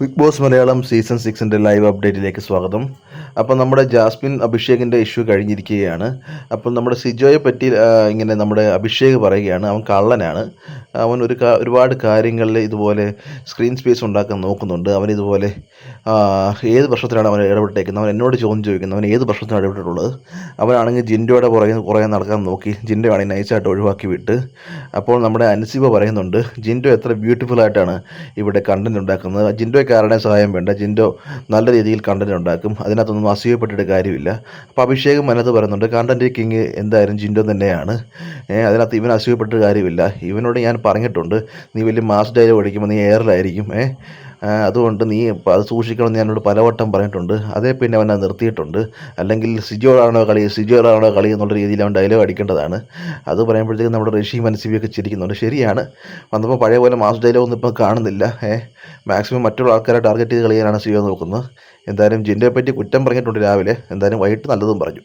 Big boss Malayalam season സിക്സിന്റെ live അപ്ഡേറ്റിലേക്ക് സ്വാഗതം. അപ്പോൾ നമ്മുടെ ജാസ്മിൻ അഭിഷേകിന്റെ ഇഷ്യൂ കഴിഞ്ഞിരിക്കുകയാണ്. അപ്പം നമ്മുടെ സിജോയെ പറ്റി ഇങ്ങനെ നമ്മുടെ അഭിഷേക് പറയുകയാണ്. അവൻ കള്ളനാണ്. അവൻ ഒരു ഒരുപാട് കാര്യങ്ങളിൽ ഇതുപോലെ സ്ക്രീൻ സ്പേസ് ഉണ്ടാക്കാൻ നോക്കുന്നുണ്ട്. അവൻ ഇതുപോലെ ഏത് പ്രശ്നത്തിലാണ് അവൻ ഇടപെട്ടേക്കുന്നത്? അവൻ എന്നോട് ചോദ്യം ചോദിക്കുന്നത് അവൻ ഏത് പ്രശ്നത്തിലാണ് ഇടപെട്ടിട്ടുള്ളത്? അവനാണെങ്കിൽ ജിൻഡോയുടെ പുറകെ കുറേ നടക്കാൻ നോക്കി. ജിൻഡോ ആണെങ്കിൽ നൈസായിട്ട് ഒഴിവാക്കി വിട്ട്. അപ്പോൾ നമ്മുടെ അൻസിബ പറയുന്നുണ്ട് ജിൻഡോ എത്ര ബ്യൂട്ടിഫുൾ ആയിട്ടാണ് ഇവിടെ കണ്ടന്റ് ഉണ്ടാക്കുന്നത്. ജിൻഡോയ്ക്ക് ആരുടെയും സഹായം വേണ്ട. ജിൻഡോ നല്ല രീതിയിൽ കണ്ടന്റ് ഉണ്ടാക്കും. അതിനകത്തൊന്നും അസൂയപ്പെട്ടിട്ട് കാര്യമില്ല. അപ്പോൾ അഭിഷേകം മനത്ത് പറയുന്നുണ്ട് കണ്ടന്റ് കിങ് എന്തായാലും ജിൻഡോ തന്നെയാണ്. അതിനകത്ത് ഇവൻ അസൂയപ്പെട്ടിട്ട് കാര്യമില്ല. ഇവനോട് ഞാൻ പറഞ്ഞിട്ടുണ്ട് നീ വലിയ മാസ് ഡയലോഗ് അടിക്കുമ്പോൾ നീ എയറിലായിരിക്കും ഏ ആ, അതുകൊണ്ട് നീ അത് സൂക്ഷിക്കണമെന്ന് ഞാനോട് പലവട്ടം പറഞ്ഞിട്ടുണ്ട്. അതേ പിന്നെ അവൻ നിർത്തിയിട്ടുണ്ട്. അല്ലെങ്കിൽ സിജോറാണോ കളി സിജോറാണോ കളി എന്നുള്ള രീതിയിൽ അവൻ ഡയലോഗ് അടിക്കേണ്ടതാണ്. അത് പറയുമ്പോഴത്തേക്കും നമ്മുടെ ഋഷി മനസ്സിവിയൊക്കെ ചിരിക്കുന്നുണ്ട്. ശരിയാണ്. വന്നപ്പോൾ പഴയ പോലെ മാസ് ഡയലോഗ് ഒന്നും ഇപ്പം കാണുന്നില്ല. ഏഹ് മാക്സിമം മറ്റുള്ള ആൾക്കാരെ ടാർഗറ്റ് ചെയ്ത് കളിയാനാണ് സിജോ നോക്കുന്നത്. എന്തായാലും ജിൻഡയെ പറ്റി കുറ്റം പറഞ്ഞിട്ടുണ്ട് രാവിലെ. എന്തായാലും വൈകിട്ട് നല്ലതും പറഞ്ഞു.